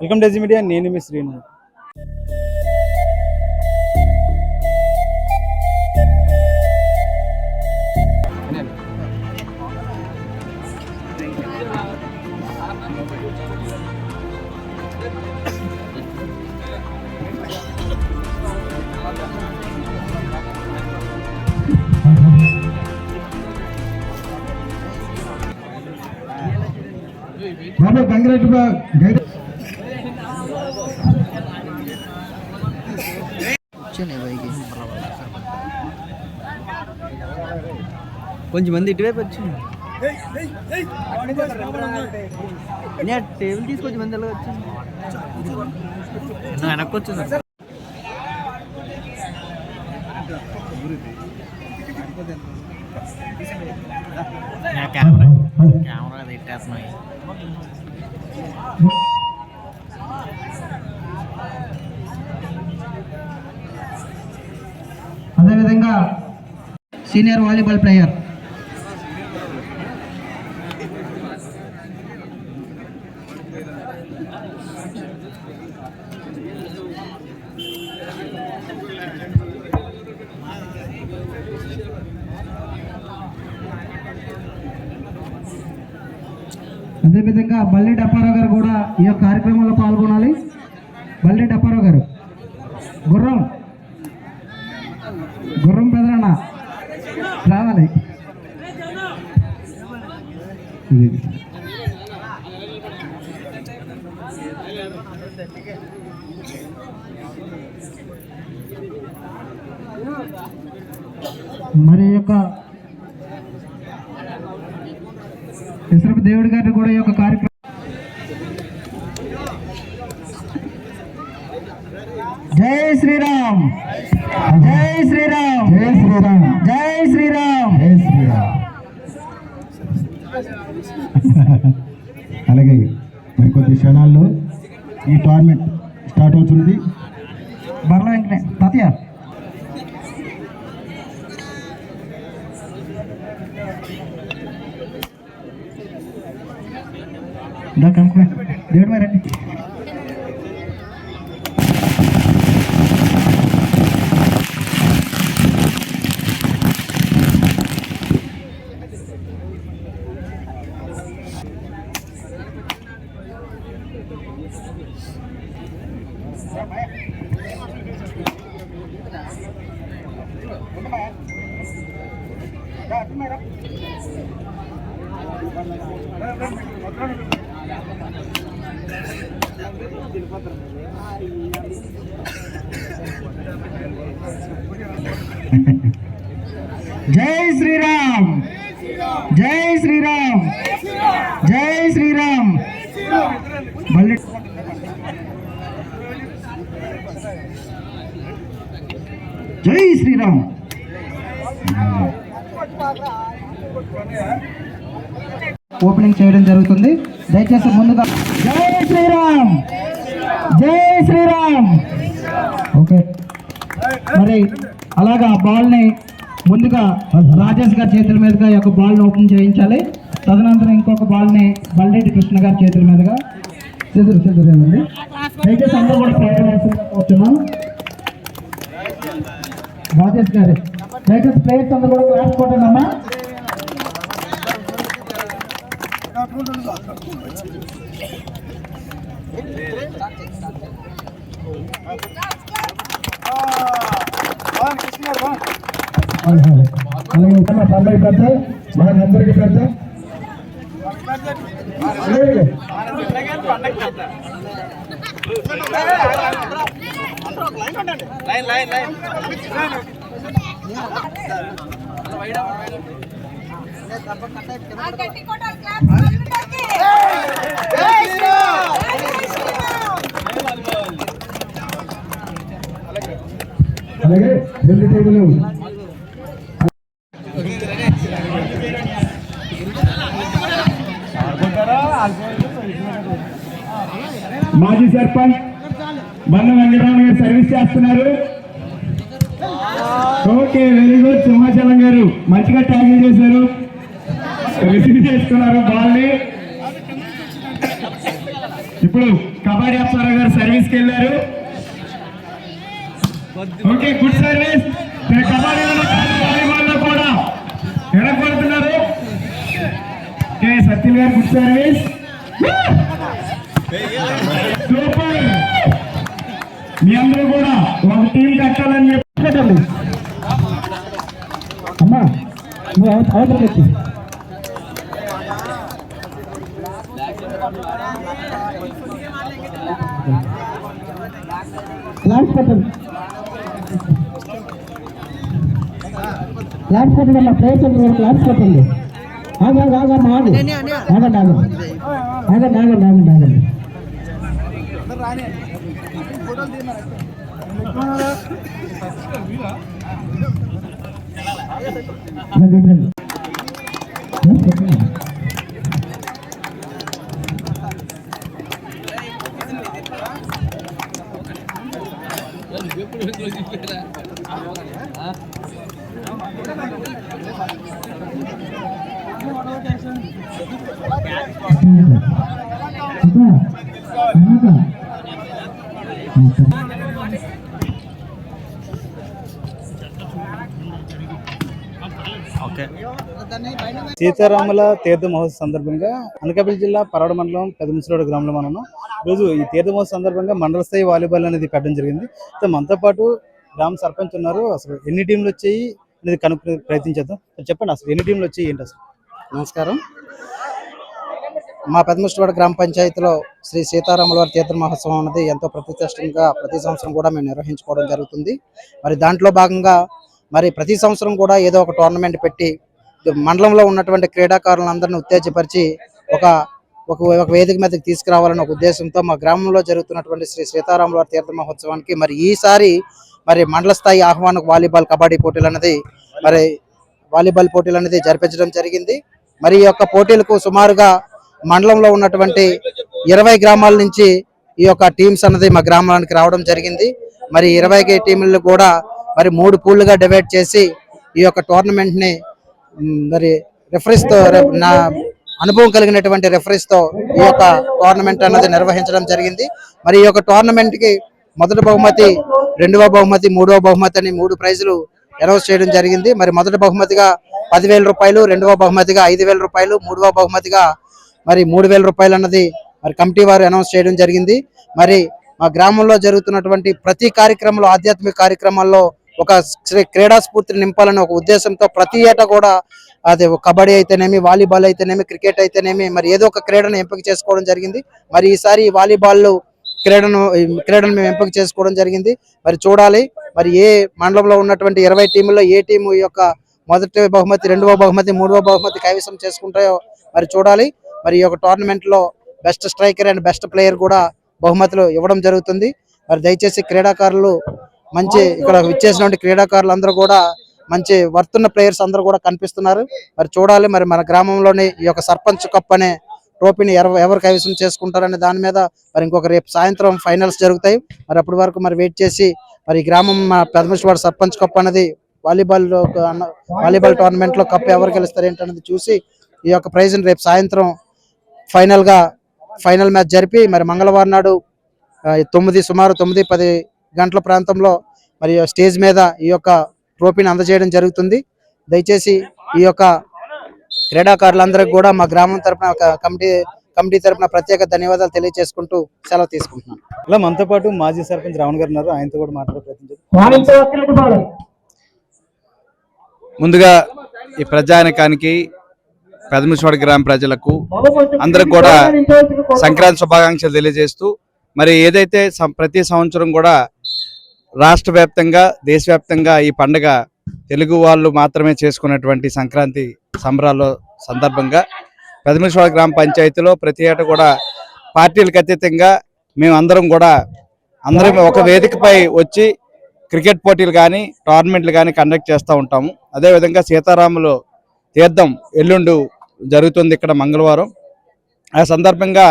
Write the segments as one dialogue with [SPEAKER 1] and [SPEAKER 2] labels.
[SPEAKER 1] Welcome Daisy media నేను మీ శ్రీను.
[SPEAKER 2] బాబు కంగ్రాట్ గైడ్
[SPEAKER 3] కొంచెం మంది ఇటువైపు వచ్చింది నేను టేబుల్ తీసి కొంచెం మంది ఎలా వచ్చింది వెనక్కి వచ్చింది కెమెరా. కెమెరా తిట్టేస్తున్నాయి
[SPEAKER 2] అదేవిధంగా సీనియర్ వాలీబాల్ ప్లేయర్. అదేవిధంగా బల్లి డప్పారావు గారు కూడా ఈ యొక్క కార్యక్రమంలో పాల్గొనాలి. బల్లి డప్పారావు గారు. గుర్రం. గుర్రం పెదరన్న రావాలి. మరి యొక్క ఇసరపు దేవుడి గారిని కూడా ఈ యొక్క కార్యక్రమం జై శ్రీరామ్. శ్రీరామ్. జై శ్రీరామ్. జై శ్రీరామ్. జై శ్రీరామ్. అలాగే మరి కొద్ది క్షణాల్లో ఈ టోర్నమెంట్ స్టార్ట్ అవుతుంది బర్ల వెంకనే తాతయ్య. దా కనుక్కునే దేవుడు మరి జై శ్రీరామ్ జై శ్రీరామ్ జై శ్రీరామ్ మళ్ళీ జై శ్రీరామ్. ఓపెనింగ్ చేయడం జరుగుతుంది. దయచేసి ముందుగా జై శ్రీరామ్. జై శ్రీరామ్. ఓకే. మరి అలాగా బాల్ని ముందుగా రాజేష్ గారి చేతుల మీదుగా ఈ యొక్క బాల్ని ఓపెన్ చేయించాలి. తదనంతరం ఇంకొక బాల్ని బల్రెడ్డి కృష్ణ గారి చేతుల మీదుగా చెదురు చెదురేమండి దయచేసి అందరూ కూడా ప్రయత్నం కోరుతున్నాం. రాజేష్ గారు దయచేసి ప్లేయర్స్ అందరూ కూడా క్లాస్ కొట్టండి అమ్మా అలాగే ఉన్న పల్లవి పెద్ద మనందరికీ పెద్ద అలాగే
[SPEAKER 4] గట్టి కొట్టాలి
[SPEAKER 2] అలాగే రెండు టేబుల్. మాజీ సర్పంచ్ బండ వెంకటరమణ గారు సర్వీస్ చేస్తున్నారు. Okay very good. సింహాచలం గారు మంచిగా ట్యాకిల్ చేశారు. రిసీవ్ చేసుకున్నారు బాల్ని.
[SPEAKER 5] ఇప్పుడు కబడ్డీ అప్పారావు గారు సర్వీస్కి వెళ్ళారు. Okay good service. కబడ్డీ కబడ్డీలో వాలీబాల్లో కూడా. ఎడగొడుతున్నారు ఓకే సత్యం గారు గుడ్ సర్వీస్. మీ అందరూ కూడా ఒక టీం కట్టాలని చెప్పండి. అమ్మా నువ్వు అవసరం వచ్చి లాంచ్ పెట్టండి లాంచ్ పెట్టండి ప్రయత్నం లాంచ్ పెట్టండి ఆగండి ఆగండి ఆగండి ఆగండి. ఆగండి ఆగండి ఆగండి ఆగండి. రండి, రండి. లాంచ్
[SPEAKER 1] సీతారాముల తీర్థ మహోత్సవ సందర్భంగా అనకాపల్లి జిల్లా పరవడ మండలం పెదముసిరోడు గ్రామంలో మనం. ఈరోజు ఈ తీర్థ మహోత్సవ సందర్భంగా మండల స్థాయి వాలీబాల్ అనేది పెట్టడం జరిగింది. సో మనతో పాటు గ్రామ సర్పంచ్ ఉన్నారు. అసలు ఎన్ని టీంలు వచ్చాయి అనేది కనుక్కునే ప్రయత్నించేద్దాం. చెప్పండి అసలు ఎన్ని టీంలు వచ్చాయి ఏంటి అసలు?
[SPEAKER 2] నమస్కారం. మా పెదముష్టవాడ గ్రామ పంచాయతీలో శ్రీ సీతారాముల వారి తీర్థ మహోత్సవం అనేది ఎంతో ప్రతిష్టంగా ప్రతి సంవత్సరం కూడా మేము నిర్వహించుకోవడం జరుగుతుంది. మరి దాంట్లో భాగంగా మరి ప్రతి సంవత్సరం కూడా ఏదో ఒక టోర్నమెంట్ పెట్టి మండలంలో ఉన్నటువంటి క్రీడాకారులందరినీ ఉత్తేజపరిచి ఒక ఒక ఒక వేదిక మీదకి తీసుకురావాలని ఒక ఉద్దేశంతో మా గ్రామంలో జరుగుతున్నటువంటి శ్రీ సీతారాముల తీర్థ మహోత్సవానికి మరి ఈసారి మరి మండల స్థాయి ఆహ్వాన వాలీబాల్ కబడ్డీ పోటీలు అనేది మరి వాలీబాల్ పోటీలు అనేది జరిపించడం జరిగింది. మరి ఈ యొక్క పోటీలకు సుమారుగా మండలంలో ఉన్నటువంటి ఇరవై గ్రామాల నుంచి ఈ యొక్క టీమ్స్ అనేది మా గ్రామానికి రావడం జరిగింది. మరి ఇరవై టీంలు కూడా మరి మూడు పూలుగా డివైడ్ చేసి ఈ యొక్క టోర్నమెంట్ని మరి రెఫరీస్తో నా అనుభవం కలిగినటువంటి రెఫరీస్తో ఈ యొక్క టోర్నమెంట్ అన్నది నిర్వహించడం జరిగింది. మరి ఈ యొక్క టోర్నమెంట్కి మొదటి బహుమతి రెండవ బహుమతి మూడవ బహుమతి అని మూడు ప్రైజులు అనౌన్స్ చేయడం జరిగింది. మరి మొదటి బహుమతిగా పదివేల రూపాయలు రెండవ బహుమతిగా ఐదు వేల రూపాయలు మూడవ బహుమతిగా మరి మూడు వేల రూపాయలు అన్నది మరి కమిటీ వారు అనౌన్స్ చేయడం జరిగింది. మరి మా గ్రామంలో జరుగుతున్నటువంటి ప్రతి కార్యక్రమంలో ఆధ్యాత్మిక కార్యక్రమాల్లో ఒక క్రీడా స్ఫూర్తిని నింపాలని ఒక ఉద్దేశంతో ప్రతి ఏటా కూడా అది కబడ్డీ అయితేనేమి వాలీబాల్ అయితేనేమి క్రికెట్ అయితేనేమి మరి ఏదో ఒక క్రీడను ఎంపిక చేసుకోవడం జరిగింది. మరి ఈసారి వాలీబాల్ క్రీడను క్రీడను మేము ఎంపిక చేసుకోవడం జరిగింది. మరి చూడాలి. మరి ఏ మండలంలో ఉన్నటువంటి ఇరవై టీముల్లో ఏ టీము యొక్క మొదటి బహుమతి రెండవ బహుమతి మూడవ బహుమతి కైవసం చేసుకుంటాయో మరి చూడాలి. మరి ఈ యొక్క టోర్నమెంట్లో best striker and best player కూడా బహుమతులు ఇవ్వడం జరుగుతుంది. మరి దయచేసి క్రీడాకారులు మంచి ఇక్కడ ఇచ్చేసినటువంటి క్రీడాకారులు అందరూ కూడా మంచి వర్తున్న ప్లేయర్స్ అందరూ కూడా కనిపిస్తున్నారు. మరి చూడాలి మరి మన గ్రామంలోని ఈ యొక్క సర్పంచ్ కప్ అనే ట్రోఫీని ఎవరు ఎవరు కైవసం చేసుకుంటారనే దాని మీద మరి ఇంకొక రేపు సాయంత్రం ఫైనల్స్ జరుగుతాయి. మరి అప్పటి వరకు మరి వెయిట్ చేసి మరి ఈ గ్రామం మా పెదమేశ్వర సర్పంచ్ కప్ అనేది వాలీబాల్ వాలీబాల్ టోర్నమెంట్లో కప్ ఎవరు గెలుస్తారు ఏంటనేది చూసి ఈ యొక్క ప్రైజ్ రేపు సాయంత్రం ఫైనల్గా ఫైనల్ మ్యాచ్ జరిపి మరి మంగళవారం నాడు తొమ్మిది సుమారు తొమ్మిది పది గంటల ప్రాంతంలో మరి స్టేజ్ మీద ఈ యొక్క ట్రోఫీని అందజేయడం జరుగుతుంది. దయచేసి ఈ యొక్క క్రీడాకారులందరికీ కూడా మా గ్రామం తరపున ఒక కమిటీ కమిటీ తరపున ప్రత్యేక ధన్యవాదాలు తెలియజేసుకుంటూ సెలవు తీసుకుంటున్నాను.
[SPEAKER 1] ఇలా మనతో పాటు మాజీ సర్పంచ్ రావణ్ గారు ఉన్నారు. ఆయనతో కూడా మాట్లాడే.
[SPEAKER 6] ముందుగా ఈ ప్రజానికానికి పెదమిశ్వాడ గ్రామ ప్రజలకు అందరికి కూడా సంక్రాంతి శుభాకాంక్షలు తెలియజేస్తూ మరి ఏదైతే ప్రతి సంవత్సరం కూడా రాష్ట్ర వ్యాప్తంగా దేశవ్యాప్తంగా ఈ పండుగ తెలుగు వాళ్ళు మాత్రమే చేసుకున్నటువంటి సంక్రాంతి సంబరాల్లో సందర్భంగా పెదమిశ్వర గ్రామ పంచాయతీలో ప్రతి ఏటా కూడా పార్టీలకు అతీతంగా మేము అందరం కూడా అందరం ఒక వేదికపై వచ్చి క్రికెట్ పోటీలు కానీ టోర్నమెంట్లు కానీ కండక్ట్ చేస్తూ ఉంటాము. అదేవిధంగా సీతారాములు తీర్థం ఎల్లుండు జరుగుతుంది ఇక్కడ మంగళవారం. ఆ సందర్భంగా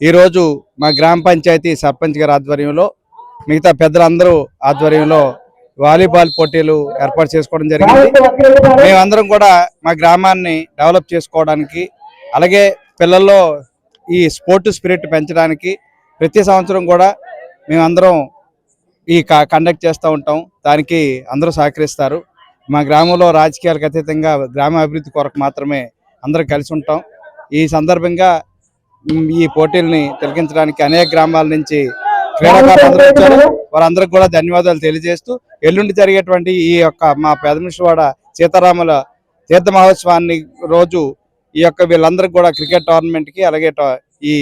[SPEAKER 6] ఈరోజు మా గ్రామ పంచాయతీ సర్పంచ్ గారి ఆధ్వర్యంలో మిగతా పెద్దలందరూ ఆధ్వర్యంలో వాలీబాల్ పోటీలు ఏర్పాటు చేసుకోవడం జరిగింది. మేమందరం కూడా మా గ్రామాన్ని డెవలప్ చేసుకోవడానికి అలాగే పిల్లల్లో ఈ స్పోర్ట్ స్పిరిట్ పెంచడానికి ప్రతి సంవత్సరం కూడా మేమందరం ఈ కండక్ట్ చేస్తూ ఉంటాం. దానికి అందరూ సహకరిస్తారు. మా గ్రామంలో రాజకీయాలకు అతీతంగా గ్రామ అభివృద్ధి కొరకు మాత్రమే అందరూ కలిసి ఉంటాం. ఈ సందర్భంగా ఈ పోటీల్ని తిలకించడానికి అనేక గ్రామాల నుంచి క్రీడాకారులు వారందరికి కూడా ధన్యవాదాలు తెలియజేస్తూ ఎల్లుండి జరిగేటువంటి ఈ యొక్క మా పెదమిషవాడ సీతారాముల తీర్థ మహోత్సవాన్ని రోజు ఈ యొక్క వీళ్ళందరికీ కూడా క్రికెట్ టోర్నమెంట్కి అలాగే ఈ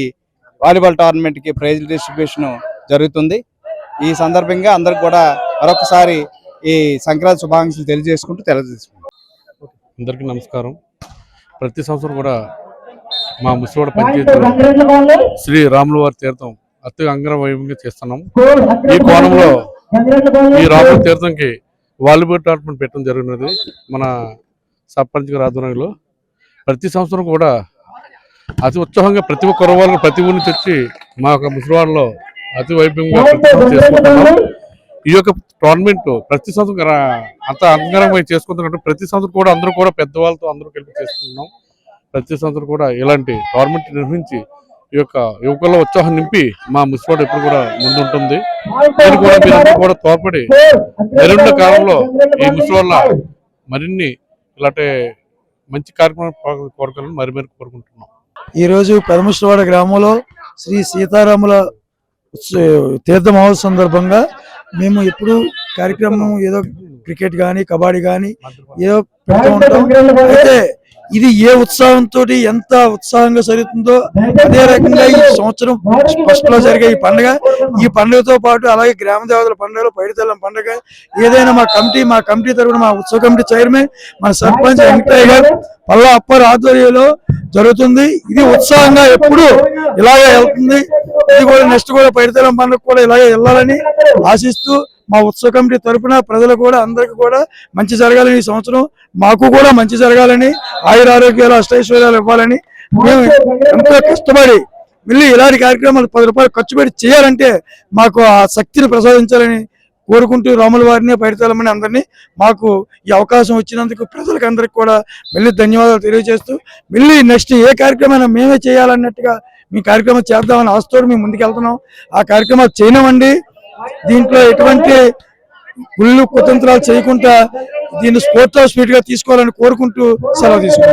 [SPEAKER 6] వాలీబాల్ టోర్నమెంట్కి ప్రైజ్ డిస్ట్రిబ్యూషన్ జరుగుతుంది. ఈ సందర్భంగా అందరికి కూడా మరొకసారి ఈ సంక్రాంతి శుభాకాంక్షలు తెలియజేసుకుంటూ తెలియజేసుకుంటాం
[SPEAKER 7] అందరికీ నమస్కారం. ప్రతి సంవత్సరం కూడా మా ముసివాడ పంచాయతీలో శ్రీ రాముల వారి తీర్థం అతి అంగర వైభవంగా చేస్తున్నాం ఈ కోణంలో ఈ రాముల తీర్థంకి వాలీబాల్ టోర్నమెంట్ పెట్టడం జరిగినది మన సర్పంచ్ గారి ఆధ్వర్యంలో. ప్రతి సంవత్సరం కూడా అతి ఉత్సాహంగా ప్రతి ఒక్క కురవాళ్ళు ప్రతి ఊరి నుంచి వచ్చి మా యొక్క ముసివాడలో అతి వైభవంగా చేసుకుంటున్నాం. ఈ యొక్క టోర్నమెంట్ ప్రతి సంవత్సరం అంత అంగరంగా చేసుకుంటున్నట్టు ప్రతి సంవత్సరం కూడా అందరూ కూడా పెద్దవాళ్ళతో అందరూ కలిపి చేసుకుంటున్నాం. ప్రతి సంవత్సరం కూడా ఇలాంటి టోర్నమెంట్ నిర్వహించి ఈ యొక్క యువకుల్లో ఉత్సాహం నింపి మా మున్సిపాలిటీ ఎప్పుడు కూడా ముందుంటుంది. దీన్ని కూడా మీరందరూ కూడా తోడ్పడి మరిన్న కాలంలో ఈ మున్సిపల్ మరిన్ని ఇలాంటి మంచి కార్యక్రమం కోరుకోవాలని మరి మరి కోరుకుంటున్నాం.
[SPEAKER 8] ఈరోజు పెదముష్టవాడ గ్రామంలో శ్రీ సీతారాముల తీర్థ మహోత్సవ సందర్భంగా మేము ఎప్పుడు కార్యక్రమం ఏదో క్రికెట్ కానీ కబడ్డీ కానీ ఏదో పెడుతూ ఉంటాం. అయితే ఇది ఏ ఉత్సాహంతో ఎంత ఉత్సాహంగా జరుగుతుందో అదే రకంగా ఈ సంవత్సరం ఫస్ట్లో జరిగే ఈ పండుగ. ఈ పండుగతో పాటు అలాగే గ్రామ దేవతల పండుగలు పైడితల్లం పండుగ ఏదైనా మా కమిటీ మా కమిటీ తరఫున మా ఉత్సవ కమిటీ చైర్మన్ మన సర్పంచ్ వెంకటయ్య గారు పల్లా అప్పర్ ఆధ్వర్యంలో జరుగుతుంది. ఇది ఉత్సాహంగా ఎప్పుడు ఇలాగే వెళ్తుంది. ఇది కూడా నెక్స్ట్ కూడా పైడితల్లం పండుగ కూడా ఇలాగే వెళ్ళాలని ఆశిస్తూ మా ఉత్సవ కమిటీ తరపున ప్రజలు కూడా అందరికీ కూడా మంచి జరగాలని ఈ సంవత్సరం. మాకు కూడా మంచి జరగాలని ఆయుర ఆరోగ్యాలు అష్టైశ్వర్యాలు ఇవ్వాలని మేము ఎంతో కష్టపడి మళ్ళీ ఇలాంటి కార్యక్రమాలు పది రూపాయలు ఖర్చు పెట్టి చేయాలంటే మాకు ఆ శక్తిని ప్రసాదించాలని కోరుకుంటూ రాముల వారిని పైడితలమని అందరినీ మాకు ఈ అవకాశం వచ్చినందుకు ప్రజలకు అందరికి కూడా మళ్ళీ ధన్యవాదాలు తెలియజేస్తూ మళ్ళీ నెక్స్ట్ ఏ కార్యక్రమైనా మేమే చేయాలన్నట్టుగా మీ కార్యక్రమం చేద్దామని ఆశతో మేము ముందుకు వెళ్తున్నాం ఆ కార్యక్రమాలు చేయనివ్వండి. దీంట్లో ఎటువంటి గుళ్ళు కుతంత్రాలు చేయకుండా దీన్ని స్పోర్ట్స్ స్పీడ్గా తీసుకోవాలని కోరుకుంటూ సెలవు తీసుకుంటాం